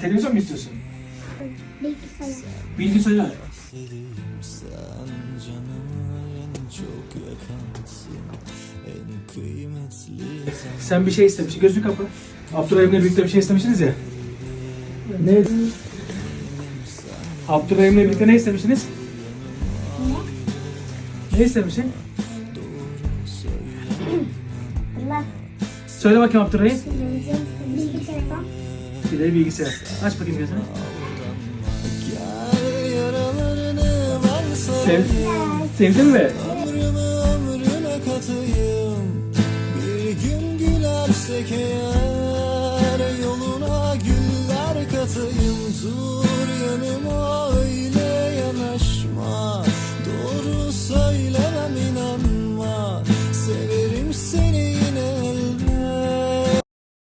televizyon mu istiyorsun? Bilgisayar. Bilgisayar. Sen canımı en çok yakansın En kıymetli Sen bir şey istemişsin. Gözünü kapa. Abdurrahim'le birlikte bir şey istemiştiniz ya. Ne? Abdurrahim'le birlikte ne istemiştiniz? Ne istemişsin? Söyle bakayım Abdurrahim. Televizyon. Bilgisayar. De bilgisayar. Aç bakayım gözünü. Sev, sevdin mi? Ömrümü ömrüne katayım Bir gün gülersek eğer